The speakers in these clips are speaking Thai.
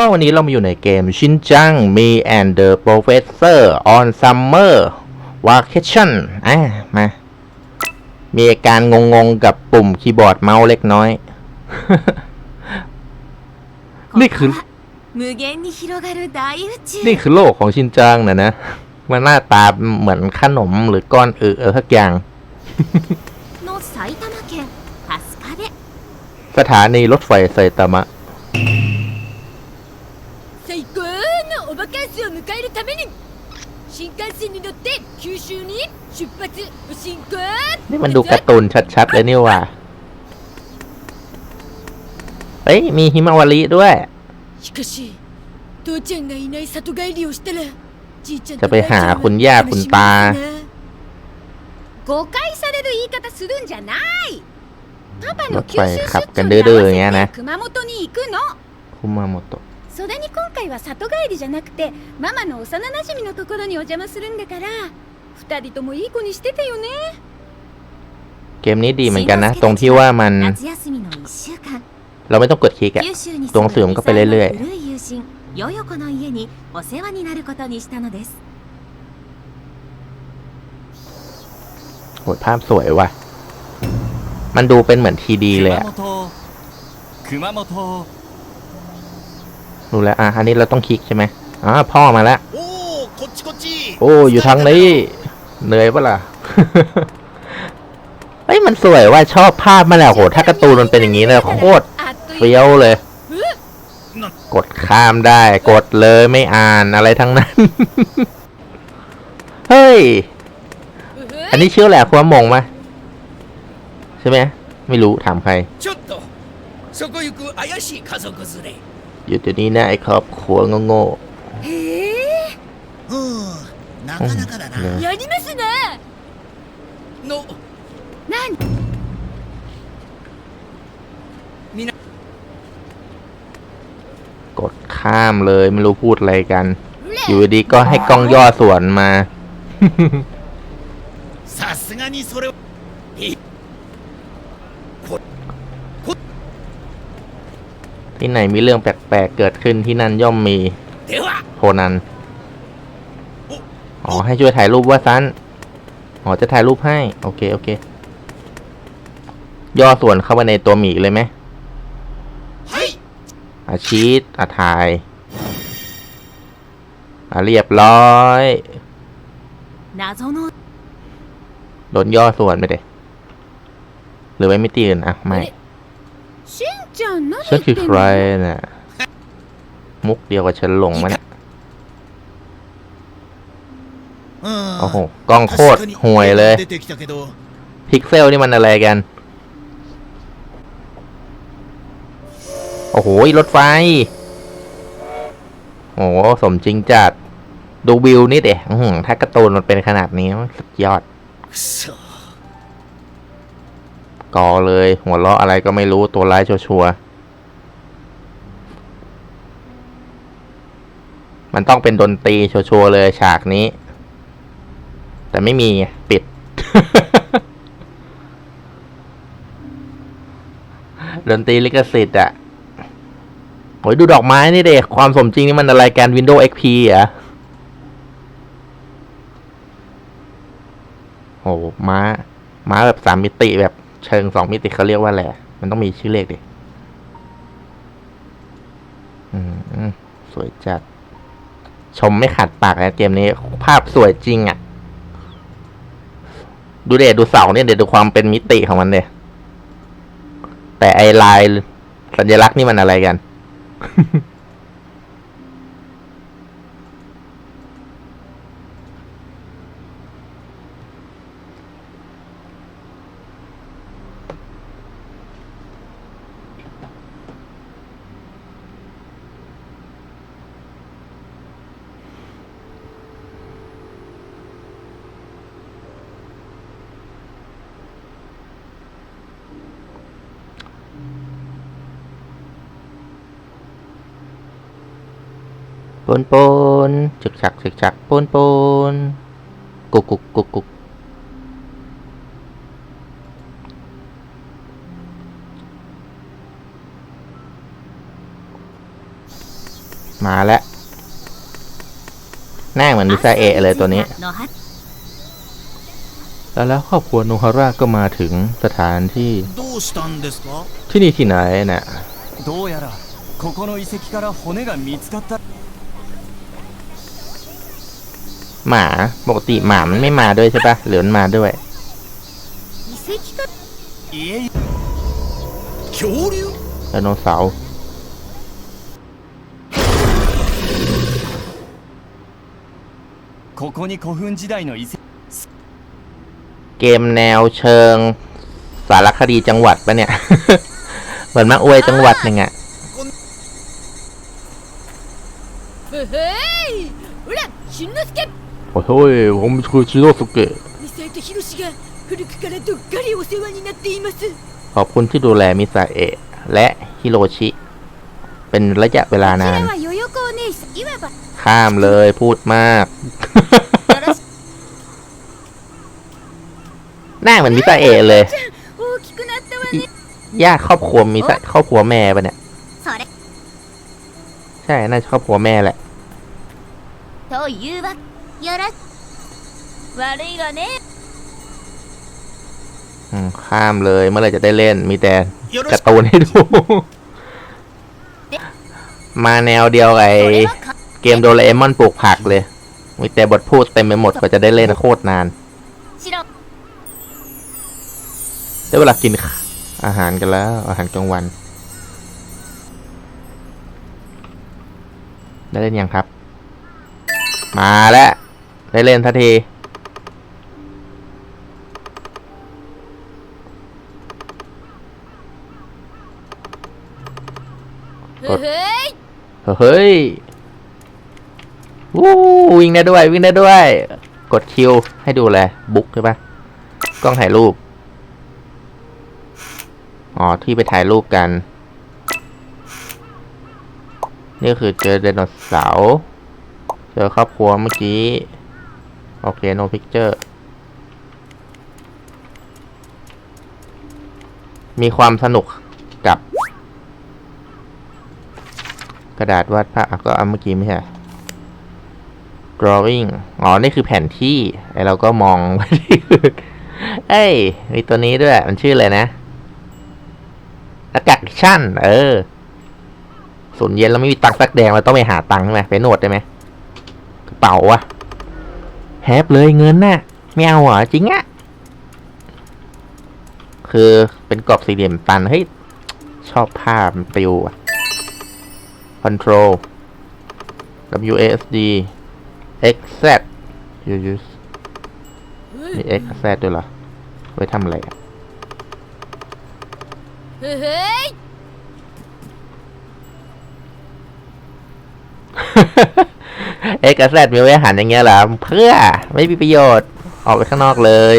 ก็วันนี้เรามาอยู่ในเกมชินจัง Me and the Professor on Summer Vacation อะมา มีอาการงงๆกับปุ่มคีย์บอร์ดเมาส์เล็กน้อย นี่คือ นี่คือโลกของชินจังนะนะ มันหน้าตาเหมือนขนมหรือก้อนเออเออทักอย่าง สถานีรถไฟไซตามะ 迎えるために新幹線に乗って九州に出発お進行 นี่มันดูการ์ตูนชัดๆเลยนี่ว่า เฮ้ย มีหิมาวารีด้วย しかし父ちゃんがいない里帰りをしたらじいちゃんจะไปหาคุณย่าคุณตา 誤解される言い方するんじゃないパパの九州รถไฟขับ 出 กัน 張 ดื้ に合 อๆอย่างเงี้ย わ นะ せて熊本に行くの คุมาโมโตะ それに今回は里帰りじゃなくてママの幼なじみのところにお邪魔するんだから二人ともいい子にしててよね เกมนี้ดีเหมือนกันนะ ตรงที่ว่ามัน 夏休みの1週間 เราไม่ต้องกดคลิกอะ 九州に ตรงเสริมเข้าไปเรื่อยๆ 古い友人ヨヨコの家にお世話になることにしたのです โหภาพสวยว่ะ มันดูเป็นเหมือนทีดีเลย 熊 อะ 本熊本 รู้แล้วอะอันนี้เราต้องคลิกใช่ไหมอ่าพ่อมาแล้ว โอ้อยู่ทางนี้เหนื่อยปะล่ะเฮ้ยมันสวยว่าชอบภาพมาแล้วโหถ้าการ์ตูนมันเป็นอย่างนี้เลยโคตรเฟี้ยวเลย กดข้ามได้ กดเลยไม่อ่านอะไรทั้งนั้น เฮ้ย อันนี้เชื่อแหละความมงไหมใช่ไหมไม่รู้ถามใคร ちょっとそこ行く怪しい家族連れ หยุดเดี๋ยวนี้นะไอ้ครอบครัวโง่ へうんなかなかだな、うんえやりますなの何ๆกดข้ามเลยไม่รู้พูดอะไรกัน อยู่ดีๆก็ให้กล้องย่อส่วนมา さすがにそれは ที่ไหนมีเรื่องแปลกๆเกิดขึ้นที่นั่นย่อมมีโคนัน อ๋อให้ช่วยถ่ายรูปว่าซันอ๋อจะถ่ายรูปให้ โอเค โอเค ย่อส่วนเข้าไปในตัวหมีเลยไหมอาชีตอาถ่ายอาเรียบร้อยโดนย่อส่วนไปเด้หรือไว้ไม่ตื่นอะ ไม่ ฉันคือใครน่ะ มุกเดียวกับฉันหลงมันยโอ้โห กล้องโคตรห่วยเลย พิกเซลนี่มันอะไรกัน โอ้โห รถไฟ โอ้โห สมจริงจัด ดูวิวนี่เด๋ถ้ากระตูนมันเป็นขนาดนี้สุดยอด กอเลย หัวเราะอะไรก็ไม่รู้ตัวร้ายชัวร์ๆมันต้องเป็นดนตรีชัวร์ๆเลยฉากนี้ แต่ไม่มีปิด ดนตรีลิขสิทธิ์อะโอ้ยดูดอกไม้นี่เด็กความสมจริงนี่มันอะไรกัน Windows XP เหรอะโอ้ม้า ม้าแบบสามมิติแบบ เชิงสองมิติเขาเรียกว่าอะไรอะมันต้องมีชื่อเลขดิอืมสวยจัด ชมไม่ขาดปากนะเกมนี้ ภาพสวยจริงอะ่ะ ดูเดดดูเสาเนี่ยเดดดูความเป็นมิติของมันเนี่ยแต่ไอลายสัญลักษณ์นี่มันอะไรกัน ปนปนจึกฉักจึกฉักปนปนกุกกุกกุกกุกมาแล้วแน่เหมือนมิซาเอะเลยตัวนี้ แล้วแล้วครอบครัวโนฮาร่าก็มาถึงสถานที่ ที่นี่ที่ไหนเนี่ย หมาปกติหมามันไม่มาด้วยใช่ปะเหลือมันมาด้วยไดโนเสาร์เกมแนวเชิง สารคดีจังหวัดปะเนี่ย เหมือนมาอวยจังหวัดหนึ่งอะ โอ้โหผมคือชิโนสุเกะ ミサイとヒロシが古くからどっかりお世話になっています ขอบคุณที่ดูแลมิซาเอะและฮิโรชิ เป็นระยะเวลานาน はヨヨコお姉さんいわば ข้ามเลยพูดมาก よろし หน้าเหมือนมิซาเอะเลย 大きくなったわね ญาติครอบครัวมิซาครอบครัวแม่ปะเนี่ย それ ใช่ น่าจะครอบครัวแม่แหละ というわ よろ悪いわね อืมข้ามเลยเมื่อไหรจะได้เล่น มีแต่ よろ การ์ しく ตูนให้ดู มาแนวเดียวกับไอ それはか เกมโดราเอมอนปลูกผักเลย มีแต่บทพูดเต็มไปหมดกว่าจะได้เล่นโคตรนาน しろ ได้เวลากินอาหารกันแล้ว อาหารกลางวัน ได้เล่นยังครับ มาแล้ว ได้เล่นทันทีกดเฮ้ยวู้วิ่งได้ด้วย วิ่งได้ด้วย กดคิว ให้ดูเลยบุ๊กใช่ปะกล้องถ่ายรูป อ๋อ ที่ไปถ่ายรูปกัน นี่คือเจอไดโนเสาร์ เจอครอบครัวเมื่อกี้ โอเค no picture มีความสนุกกับ กระดาษวาดภาพก็เอาเมื่อกี้ไม่ใช่ drawing อ๋อ นี่คือแผนที่ไอเราก็มองไปที่เอ้ย มีตัวนี้ด้วย มันชื่ออะไรนะอากาศชั่น เออส่วนเย็นเราไม่มีตังค์สักแดงเราต้องไปหาตังค์ใช่ไหมไปโนดได้ไหมกระเป๋าอะ แฮปเลยเงินน่ะไม่เอาเหรอจริงอะคือเป็นกรอบสี่เหลี่ยมตัน เฮ้ย ชอบภาพมันปลิวอะ control WASD XZ you use มี XZ ด้วยเหรอ ไว้ทำอะไรอะ เอ็กซ์แซดมีไว้หันอย่างเงี้ยหรอเพื่อไม่มีประโยชน์ ออกไปข้างนอกเลย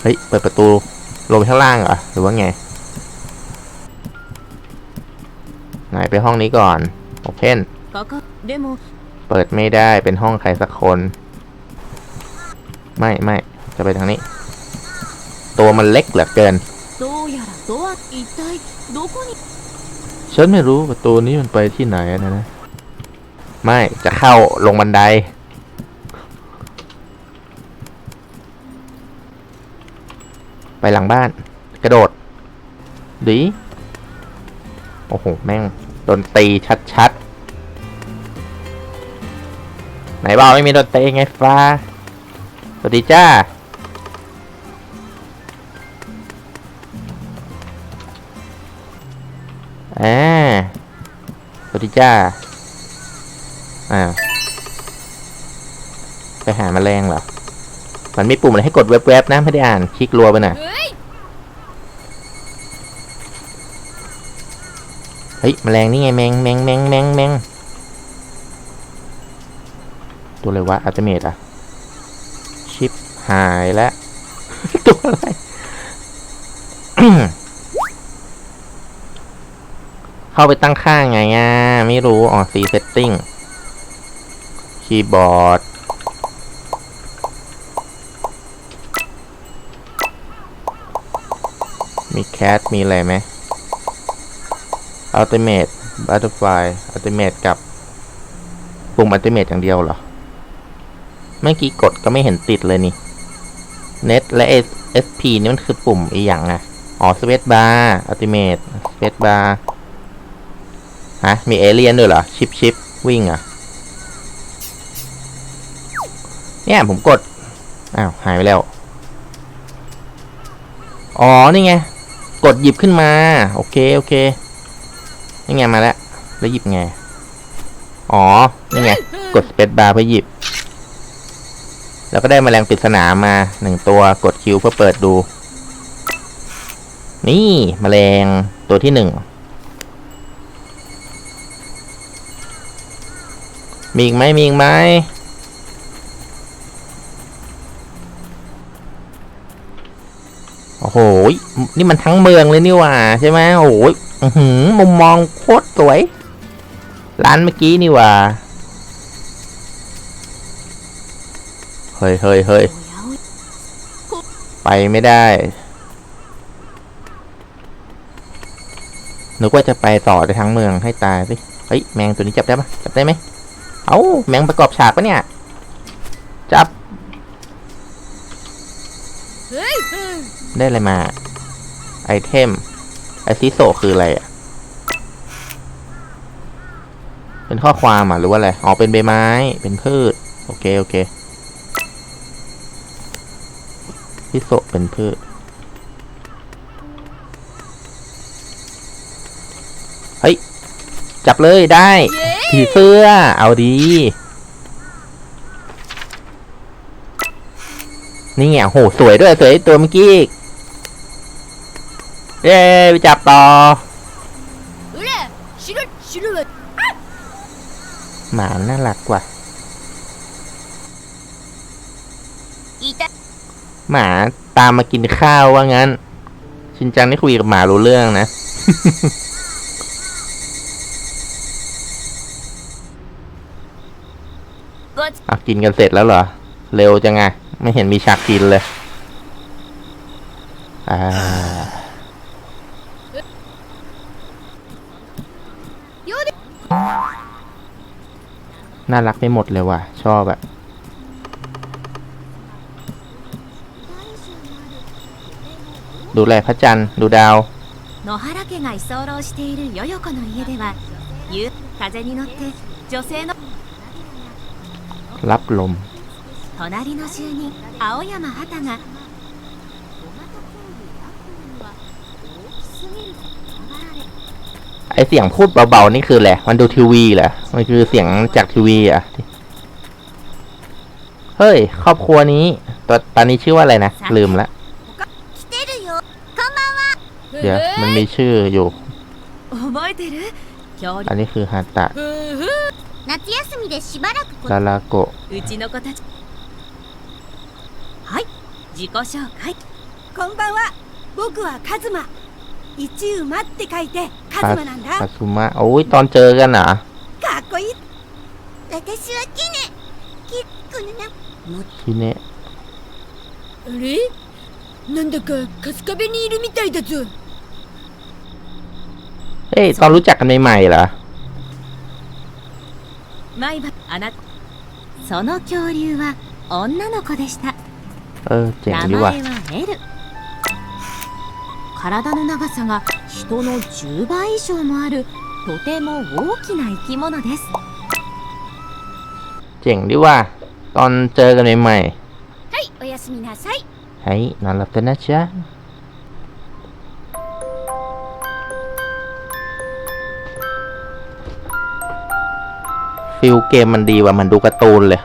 เฮ้ย เปิดประตูลงข้างล่างเหรอ หรือว่าไงไหนไปห้องนี้ก่อน โอเคนเปิดไม่ได้เป็นห้องใครสักคน ไม่ไม่จะไปทางนี้ ตัวมันเล็กเหลือเกินฉันไม่รู้ประตูนี้มันไปที่ไหนนะนะ ไม่จะเข้าลงบันได ไปหลังบ้าน กระโดดดีโอ้โห แม่งโดนตีชัดๆ ไหนบอกไม่มีโดนตีไงฟ้า สวัสดีจ้าอ่าสวัสดีจ้า อ่า ไปหาแมลงเหรอ มันมีปุ่มอะไรให้กดแวบๆนะไม่ได้อ่าน คลิกรัวไปหน่อยういเฮ้ยแมลงนี่ไงแมงแมงแมงแมงแมงตัวอะไรวะอัลติเมตอะชิปหายแล้ว ตัวอะไรเข้าไปตั้งค่าไงอะไม่รู้ อ๋อ C setting คีย์บอร์ด มีแคสมีอะไรไหม Ultimate บัตเตอร์ฟายอัลติเมทกับปุ่มอัลติเมทอย่างเดียวเหรอ เมื่อกี้กดก็ไม่เห็นติดเลยนี่ Net และ SP นี่มันคือปุ่มอีหยังอะอ๋อสเปซบาร์อัลติเมทสเปซบาร์ฮะ มีเอเลียนด้วยเหรอ ชิปชิปวิ่งอะ เนี่ยผมกด อ้าว หายไปแล้ว อ๋อ นี่ไง กดหยิบขึ้นมา โอเค โอเค นี่ไงมาแล้ว แล้วหยิบไง อ๋อ นี่ไง กดสเปซบาร์เพื่อหยิบ แล้วก็ได้แมลงปริศนามาหนึ่งตัว กดคิวเพื่อเปิดดู นี่แมลงตัวที่หนึ่ง มีอีกไหมมีอีกไหม โหยนี่มันทั้งเมืองเลยนี่ว่าใช่ไหมโอ้ยหืมมุมมองโคตรสวย ร้านเมื่อกี้นี่ว่าเฮ้ยเฮ้ยเฮ้ยไปไม่ได้นึกว่าจะไปต่อในทั้งเมืองให้ตายสิเฮ้ยแมงตัวนี้จับได้ปะจับได้ไหมเอา้าแมงประกอบฉากปะเนี่ย จับเฮ้ย ได้อะไรมา ไอเทม ไอซิโซคืออะไรอะ เป็นข้อความอะหรือว่าอะไร อ๋อ เป็นใบไม้ เป็นพืช โอเค โอเคซิโซเป็นพืช เฮ้ย จับเลยได้ผีเสื้อ เอาดีนี่ไงโห สวยด้วย สวยตัวเมื่อกี้ เย้ไปจับต่อหมาน่ารักกว่าหมาตามมากินข้าวว่างั้น ชินจังได้คุยกับหมารู้เรื่องนะ อะกินกันเสร็จแล้วเหรอ เร็วจังไง ไม่เห็นมีฉากกินเลย อ่า น่ารักไปหมดเลยว่ะ ชอบอะดูแลพระจันทร์ ดูดาว 野原家が居候しているヨヨ子の家では夕風に乗って女性の รับลม 隣の住人青山畑が เสียงพูดเบาๆนี่คือแหละไรมันดูทีวีเหรอ มันคือเสียงจากทีวีอ่ะ เฮ้ย ครอบครัวนี้ตอนตอนนี้ชื่อว่าอะไรนะ ลืมละ 来てるよこんばんは เดี๋ยว มันมีชื่ออยู่ 覚えてる恐竜 อันนี้คือฮาตะ ふんふん夏休みでしばらくこ ลาลาโกะ うちの子たちはい自己紹介こんばんは僕はカズマ 一馬って書いてカ ปา ズマなんだ ปาซุมะโอ้ยตอนเจอกันเหรอ かっこいい私はキネキこの名 ทีเนี้ย あれなんだか春日部にいるみたいだぞ เฮ้ย ตอนรู้จักกันใหม่ๆเหรอ 毎晩あなたその恐竜は女の子でした เออ เจ๋ง 名 ดี 前 ว่ะ はエル 体の長さが人の10倍以上もあるとても大きな生き物です เจ๋งดีว่ะ ตอนเจอกันใหม่ はいおやすみなさい ๆเฮ้ยนอนหลับเถอะนะจ๊ะ ฟิลเกมมันดีว่ะ มันดูการ์ตูนเลย